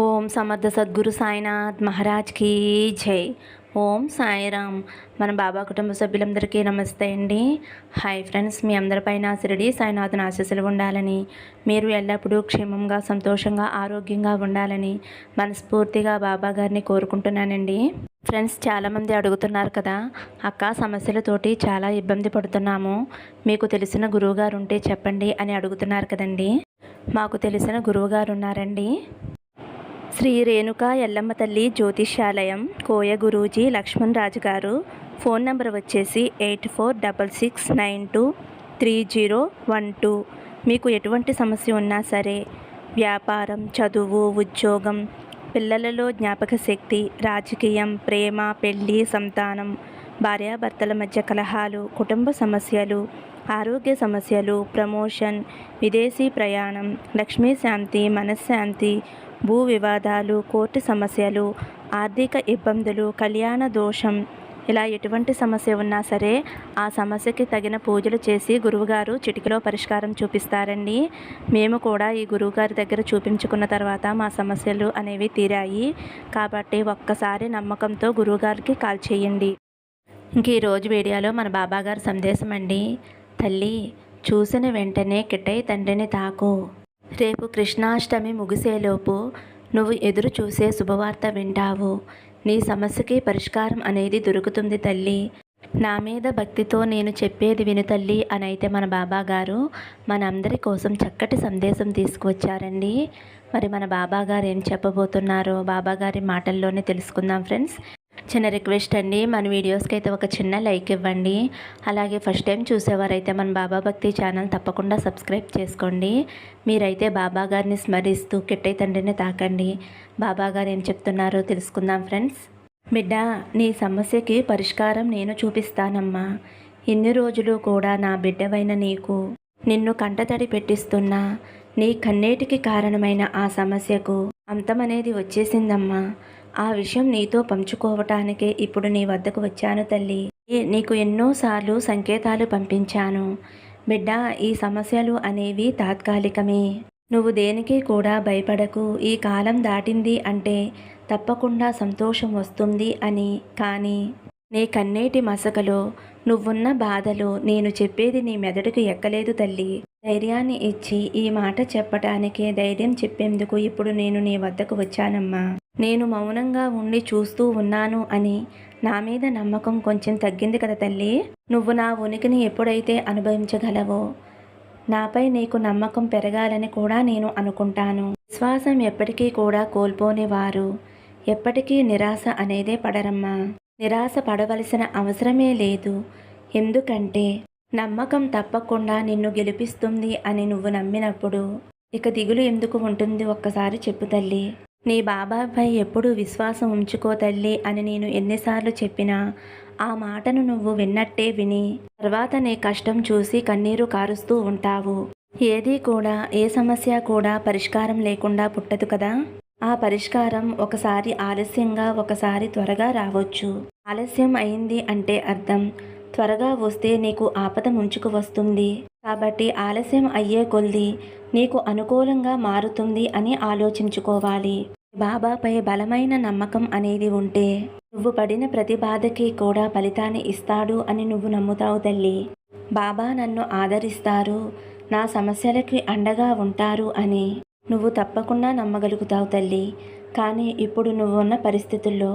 ఓం సమర్థ సద్గురు సాయినాథ్ మహారాజ్కి జై. ఓం సాయిరామ్. మన బాబా కుటుంబ సభ్యులందరికీ నమస్తే అండి. హాయ్ ఫ్రెండ్స్ మీ అందరిపైన శిరడి సాయినాథుని ఆశీస్సులు ఉండాలని మీరు ఎల్లప్పుడూ క్షేమంగా సంతోషంగా ఆరోగ్యంగా ఉండాలని మనస్ఫూర్తిగా బాబా గారిని కోరుకుంటున్నానండి. ఫ్రెండ్స్ చాలామంది అడుగుతున్నారు కదా అక్క సమస్యలతోటి చాలా ఇబ్బంది పడుతున్నాము మీకు తెలిసిన గురువుగారు ఉంటే చెప్పండి అని అడుగుతున్నారు కదండి. మాకు తెలిసిన గురువుగారు ఉన్నారండి. శ్రీ రేణుకా ఎల్లమ్మ తల్లి జ్యోతిష్యాలయం కోయ గురూజీ లక్ష్మణ్ రాజు గారు. ఫోన్ నంబర్ వచ్చేసి eight four double six nine two three zero one two. మీకు ఎటువంటి సమస్య ఉన్నా సరే వ్యాపారం చదువు ఉద్యోగం పిల్లలలో జ్ఞాపక శక్తి రాజకీయం ప్రేమ పెళ్ళి సంతానం భార్యాభర్తల మధ్య కలహాలు కుటుంబ సమస్యలు ఆరోగ్య సమస్యలు ప్రమోషన్ విదేశీ ప్రయాణం లక్ష్మీ శాంతి మనశ్శాంతి భూ వివాదాలు కోర్టు సమస్యలు ఆర్థిక ఇబ్బందులు కళ్యాణ దోషం. ఇలా ఎటువంటి సమస్య ఉన్నా సరే ఆ సమస్యకి తగిన పూజలు చేసి గురువుగారు చిటికలో పరిష్కారం చూపిస్తారండి. మేము కూడా ఈ గురువుగారి దగ్గర చూపించుకున్న తర్వాత మా సమస్యలు అనేవి తీరాయి. కాబట్టి ఒక్కసారి నమ్మకంతో గురువుగారికి కాల్ చేయండి. ఇంక ఈరోజు వీడియోలో మన బాబాగారి సందేశం అండి తల్లి చూసిన వెంటనే కిట్టయ్య తండ్రిని తాకు. రేపు కృష్ణాష్టమి ముగిసేలోపు నువ్వు ఎదురు చూసే శుభవార్త వింటావు. నీ సమస్యకి పరిష్కారం అనేది దొరుకుతుంది తల్లి. నా మీద భక్తితో నేను చెప్పేది విను తల్లి అని అయితే మన బాబా గారు మనందరి కోసం చక్కటి సందేశం తీసుకువచ్చారండి. మరి మన బాబా గారు ఏం చెప్పబోతున్నారో బాబా గారి మాటల్లోనే తెలుసుకుందాం ఫ్రెండ్స్. చిన్న రిక్వెస్ట్ అండి మన వీడియోస్కి అయితే ఒక చిన్న లైక్ ఇవ్వండి. అలాగే ఫస్ట్ టైం చూసేవారైతే మన బాబా భక్తి ఛానల్ తప్పకుండా సబ్స్క్రైబ్ చేసుకోండి. మీరైతే బాబా గారిని స్మరిస్తూ కిట్టై తండ్రిని తాకండి. బాబా గారు ఏం చెప్తున్నారో తెలుసుకుందాం ఫ్రెండ్స్. బిడ్డ నీ సమస్యకి పరిష్కారం నేను చూపిస్తానమ్మా. ఇన్ని రోజులు కూడా నా బిడ్డవైన నీకు నిన్ను కంటతడి పెట్టిస్తున్నా. నీ కన్నేటికి కారణమైన ఆ సమస్యకు అంతమనేది వచ్చేసిందమ్మా. ఆ విషయం నీతో పంచుకోవటానికే ఇప్పుడు నీ వద్దకు వచ్చాను తల్లి. ఏ- నీకు ఎన్నోసార్లు సంకేతాలు పంపించాను. బిడ్డ ఈ సమస్యలు అనేవి తాత్కాలికమే. నువ్వు దేనికి కూడా భయపడకు. ఈ కాలం దాటింది అంటే తప్పకుండా సంతోషం వస్తుంది అని. కానీ నీ కన్నేటి మసకలో నువ్వున్న బాధలో నేను చెప్పేది నీ మెదడుకు ఎక్కలేదు తల్లి. ధైర్యాన్ని ఇచ్చి ఈ మాట చెప్పటానికే ధైర్యం చెప్పేందుకు ఇప్పుడు నేను నీ వద్దకు వచ్చానమ్మా. నేను మౌనంగా ఉండి చూస్తూ ఉన్నాను అని నా మీద నమ్మకం కొంచెం తగ్గింది కదా తల్లి. నువ్వు నా ఉనికిని ఎప్పుడైతే అనుభవించగలవో నాపై నీకు నమ్మకం పెరగాలని కూడా నేను అనుకుంటాను. విశ్వాసం ఎప్పటికీ కూడా కోల్పోనేవారు. ఎప్పటికీ నిరాశ అనేదే పడరమ్మా. నిరాశ పడవలసిన అవసరమే లేదు. ఎందుకంటే నమ్మకం తప్పకుండా నిన్ను గెలిపిస్తుంది అని నువ్వు నమ్మినప్పుడు ఇక దిగులు ఎందుకు ఉంటుంది ఒక్కసారి చెప్పు తల్లి. నీ బాబాపై ఎప్పుడు విశ్వాసం ఉంచుకో తల్లి అని నేను ఎన్నిసార్లు చెప్పినా ఆ మాటను నువ్వు విన్నట్టే విని తర్వాత నీ కష్టం చూసి కన్నీరు కారుస్తూ ఉంటావు. ఏదీ కూడా ఏ సమస్య కూడా పరిష్కారం లేకుండా పుట్టదు కదా? ఆ పరిష్కారం ఒకసారి ఆలస్యంగా ఒకసారి త్వరగా రావచ్చు. ఆలస్యం అయింది అంటే అర్థం. త్వరగా వస్తే నీకు ఆపద ముంచుకు వస్తుంది. కాబట్టి ఆలస్యం అయ్యే కొద్దీ నీకు అనుకూలంగా మారుతుంది అని ఆలోచించుకోవాలి. బాబాపై బలమైన నమ్మకం అనేది ఉంటే నువ్వు పడిన ప్రతి బాధకి కూడా ఫలితాన్ని ఇస్తాడు అని నువ్వు నమ్ముతావు తల్లి. బాబా నన్ను ఆదరిస్తారు నా సమస్యలకి అండగా ఉంటారు అని నువ్వు తప్పకుండా నమ్మగలుగుతావు తల్లి. కానీ ఇప్పుడు నువ్వు ఉన్న పరిస్థితుల్లో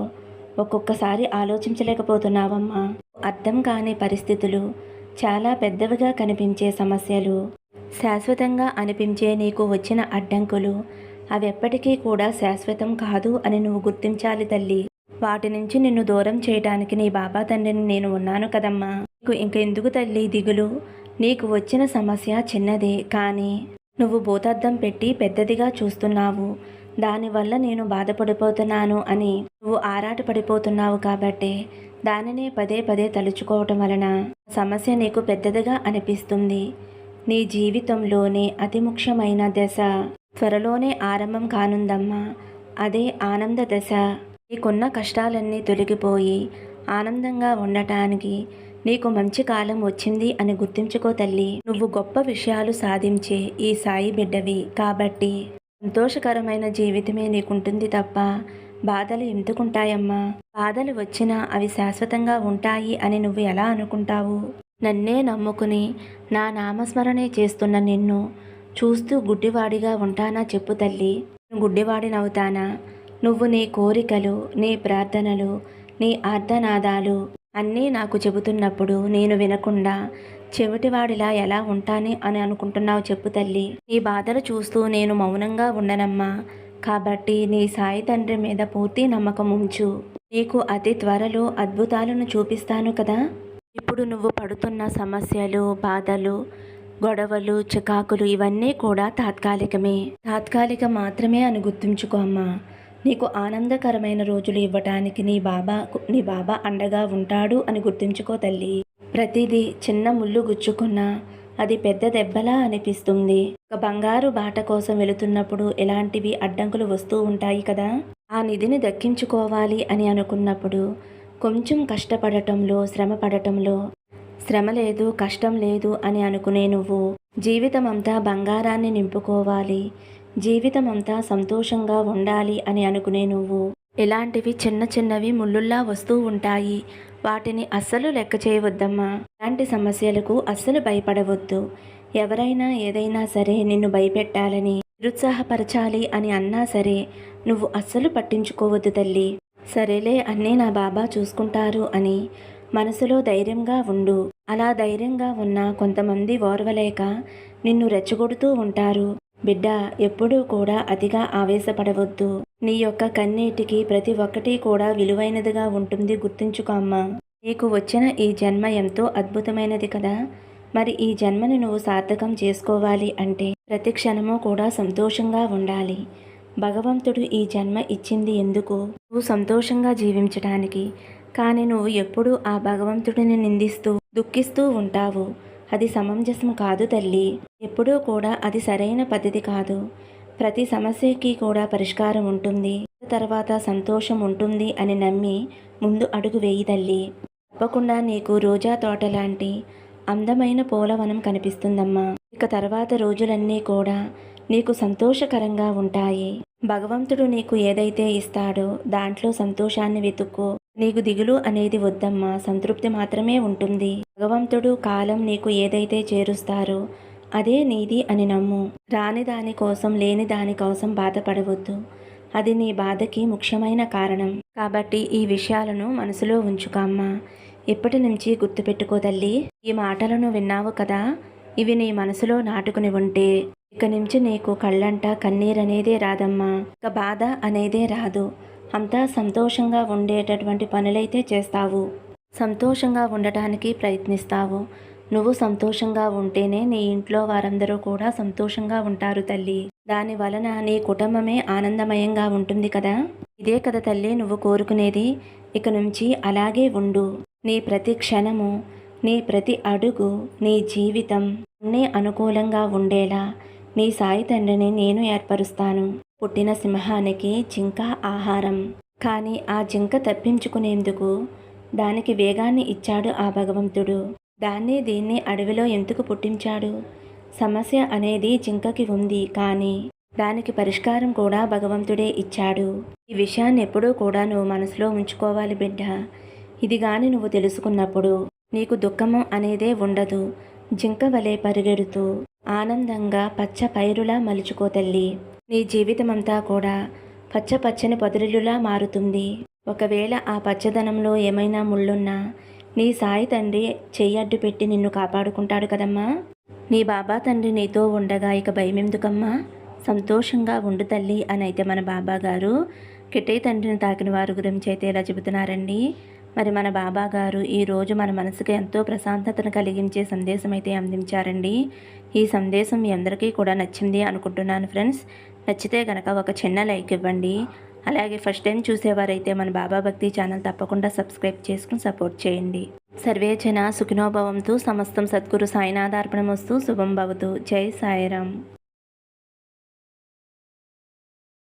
ఒక్కొక్కసారి ఆలోచించలేకపోతున్నావమ్మా. అర్థం కాని పరిస్థితులు చాలా పెద్దవిగా కనిపించే సమస్యలు శాశ్వతంగా అనిపించే నీకు వచ్చిన అడ్డంకులు అవి ఎప్పటికీ కూడా శాశ్వతం కాదు అని నువ్వు గుర్తించాలి తల్లి. వాటి నుంచి నిన్ను దూరం చేయడానికి నీ బాబా తండ్రిని నేను ఉన్నాను కదమ్మా. నీకు ఇంకెందుకు తల్లి దిగులు? నీకు వచ్చిన సమస్య చిన్నదే కానీ నువ్వు భూతార్థం పెట్టి పెద్దదిగా చూస్తున్నావు. దానివల్ల నేను బాధపడిపోతున్నాను అని నువ్వు ఆరాట పడిపోతున్నావు కాబట్టే దానినే పదే పదే తలుచుకోవటం వలన సమస్య నీకు పెద్దదిగా అనిపిస్తుంది. నీ జీవితంలోనే అతి ముఖ్యమైన దశ త్వరలోనే ఆరంభం కానుందమ్మా. అదే ఆనంద దశ. నీకున్న కష్టాలన్నీ తొలగిపోయి ఆనందంగా ఉండటానికి నీకు మంచి కాలం వచ్చింది అని గుర్తుంచుకో తల్లి. నువ్వు గొప్ప విషయాలు సాధించే ఈ సాయి బిడ్డవి కాబట్టి సంతోషకరమైన జీవితమే నీకుంటుంది తప్ప బాధలు ఎందుకుంటాయమ్మా? బాధలు వచ్చినా అవి శాశ్వతంగా ఉంటాయి అని నువ్వు ఎలా అనుకుంటావు? నన్నే నమ్ముకుని నా నామస్మరణే చేస్తున్న నిన్ను చూస్తూ గుడ్డివాడిగా ఉంటానా చెప్పు తల్లి. గుడ్డివాడినవుతానా? నువ్వు నీ కోరికలు నీ ప్రార్థనలు నీ ఆర్ధనాదాలు అన్నీ నాకు చెబుతున్నప్పుడు నేను వినకుండా చెవిటివాడిలా ఎలా ఉంటాని అని అనుకుంటున్నావు చెప్పు తల్లి. నీ బాధలు చూస్తూ నేను మౌనంగా ఉండనమ్మా. కాబట్టి నీ సాయి తండ్రి మీద పూర్తి నమ్మకం ఉంచు. నీకు అతి త్వరలో అద్భుతాలను చూపిస్తాను కదా. ఇప్పుడు నువ్వు పడుతున్న సమస్యలు బాధలు గొడవలు చికాకులు ఇవన్నీ కూడా తాత్కాలికమే. తాత్కాలికం మాత్రమే అని గుర్తుంచుకో అమ్మా. నీకు ఆనందకరమైన రోజులు ఇవ్వటానికి నీ బాబా నీ బాబా అండగా ఉంటాడు అని గుర్తుంచుకో తల్లి. ప్రతిదీ చిన్న ముళ్ళు గుచ్చుకున్నా అది పెద్ద దెబ్బలా అనిపిస్తుంది. ఒక బంగారు బాట కోసం వెళుతున్నప్పుడు ఎలాంటివి అడ్డంకులు వస్తూ ఉంటాయి కదా? ఆ నిధిని దక్కించుకోవాలి అని అనుకున్నప్పుడు కొంచెం కష్టపడటంలో శ్రమ పడటంలో శ్రమ లేదు కష్టం లేదు అని అనుకునే నువ్వు జీవితం అంతా బంగారాన్ని నింపుకోవాలి జీవితం అంతా సంతోషంగా ఉండాలి అని అనుకునే నువ్వు ఇలాంటివి చిన్న చిన్నవి ముళ్ళుల్లా వస్తూ ఉంటాయి. వాటిని అస్సలు లెక్క చేయవద్దమ్మా. ఇలాంటి సమస్యలకు అస్సలు భయపడవద్దు. ఎవరైనా ఏదైనా సరే నిన్ను భయపెట్టాలని నిరుత్సాహపరచాలి అని అన్నా సరే నువ్వు అస్సలు పట్టించుకోవద్దు తల్లి. సరేలే అన్నీ నా బాబా చూసుకుంటారు అని మనసులో ధైర్యంగా ఉండు. అలా ధైర్యంగా ఉన్న కొంతమంది ఓర్వలేక నిన్ను రెచ్చగొడుతూ ఉంటారు. బిడ్డ ఎప్పుడూ కూడా అతిగా ఆవేశపడవద్దు. నీ యొక్క కన్నీటికి ప్రతి ఒక్కటి కూడా విలువైనదిగా ఉంటుంది గుర్తుంచుకో అమ్మా. నీకు వచ్చిన ఈ జన్మ ఎంతో అద్భుతమైనది కదా. మరి ఈ జన్మను నువ్వు సార్థకం చేసుకోవాలి అంటే ప్రతి క్షణము కూడా సంతోషంగా ఉండాలి. భగవంతుడు ఈ జన్మ ఇచ్చింది ఎందుకు? నువ్వు సంతోషంగా జీవించడానికి కానీ నువ్వు ఎప్పుడూ ఆ భగవంతుడిని నిందిస్తూ దుఃఖిస్తూ ఉంటావు. అది సమంజసం కాదు తల్లి. ఎప్పుడూ కూడా అది సరైన పద్ధతి కాదు. ప్రతి సమస్యకి కూడా పరిష్కారం ఉంటుంది. తర్వాత సంతోషం ఉంటుంది అని నమ్మి ముందు అడుగు వేయి తల్లి. తప్పకుండా నీకు రోజా తోట లాంటి అందమైన పోలవనం కనిపిస్తుందమ్మా. ఇక తర్వాత రోజులన్నీ కూడా నీకు సంతోషకరంగా ఉంటాయి. భగవంతుడు నీకు ఏదైతే ఇస్తాడో దాంట్లో సంతోషాన్ని వెతుక్కో. నీకు దిగులు అనేది వద్దమ్మా సంతృప్తి మాత్రమే ఉంటుంది. భగవంతుడు కాలం నీకు ఏదైతే చేరుస్తారో అదే నీది అని నమ్ము. రాని దానికోసం లేని దానికోసం బాధపడవద్దు. అది నీ బాధకి ముఖ్యమైన కారణం. కాబట్టి ఈ విషయాలను మనసులో ఉంచుకమ్మా ఇప్పటి నుంచి గుర్తుపెట్టుకో తల్లి. ఈ మాటలను విన్నావు కదా? ఇవి నీ మనసులో నాటుకుని ఉంటే ఇక నుంచి నీకు కళ్ళంట కన్నీరనేదే రాదమ్మా. ఇక బాధ అనేదే రాదు. అంతా సంతోషంగా ఉండేటటువంటి పనులైతే చేస్తావు. సంతోషంగా ఉండటానికి ప్రయత్నిస్తావు. నువ్వు సంతోషంగా ఉంటేనే నీ ఇంట్లో వారందరూ కూడా సంతోషంగా ఉంటారు తల్లి. దాని వలన నీ కుటుంబమే ఆనందమయంగా ఉంటుంది కదా? ఇదే కదా తల్లి నువ్వు కోరుకునేది. ఇక నుంచి అలాగే ఉండు. నీ ప్రతి క్షణము నీ ప్రతి అడుగు నీ జీవితం అన్నీ అనుకూలంగా ఉండేలా నీ సాయి తండ్రిని నేను ఏర్పరుస్తాను. పుట్టిన సింహానికి జింక ఆహారం. కానీ ఆ జింక తప్పించుకునేందుకు దానికి వేగాన్ని ఇచ్చాడు ఆ భగవంతుడు. దాన్ని దీన్ని అడవిలో ఎందుకు పుట్టించాడు? సమస్య అనేది జింకకి ఉంది కానీ దానికి పరిష్కారం కూడా భగవంతుడే ఇచ్చాడు. ఈ విషయాన్ని ఎప్పుడూ కూడా నువ్వు మనసులో ఉంచుకోవాలి బిడ్డ. ఇది గాని నువ్వు తెలుసుకున్నప్పుడు నీకు దుఃఖము అనేదే ఉండదు. జింక వలె పరిగెడుతూ ఆనందంగా పచ్చ పైరులా మలుచుకో తల్లి. నీ జీవితమంతా కూడా పచ్చ పచ్చని పొదరిల్లులా మారుతుంది. ఒకవేళ ఆ పచ్చదనంలో ఏమైనా ముళ్ళున్నా నీ సాయి తండ్రి చెయ్యడ్డు పెట్టి నిన్ను కాపాడుకుంటాడు కదమ్మా. నీ బాబా తండ్రి నీతో ఉండగా ఇక భయమెందుకమ్మా? సంతోషంగా ఉండు తల్లి అని అయితే మన బాబా గారు కిటే తండ్రిని తాకిన వారి గురించి అయితే ఇలా చెబుతున్నారండి? మరి మన బాబా గారు ఈరోజు మన మనసుకు ఎంతో ప్రశాంతతను కలిగించే సందేశం అయితే అందించారండి. ఈ సందేశం మీ అందరికీ కూడా నచ్చింది అనుకుంటున్నాను ఫ్రెండ్స్. నచ్చితే కనుక ఒక చిన్న లైక్ ఇవ్వండి. అలాగే ఫస్ట్ టైం చూసేవారైతే మన బాబా భక్తి ఛానల్ తప్పకుండా సబ్స్క్రైబ్ చేసుకుని సపోర్ట్ చేయండి. సర్వేచన సుఖినోభవంతో సమస్తం సద్గురు సాయినాథార్పణమస్తు శుభం భవతు. జై సాయిరామ్.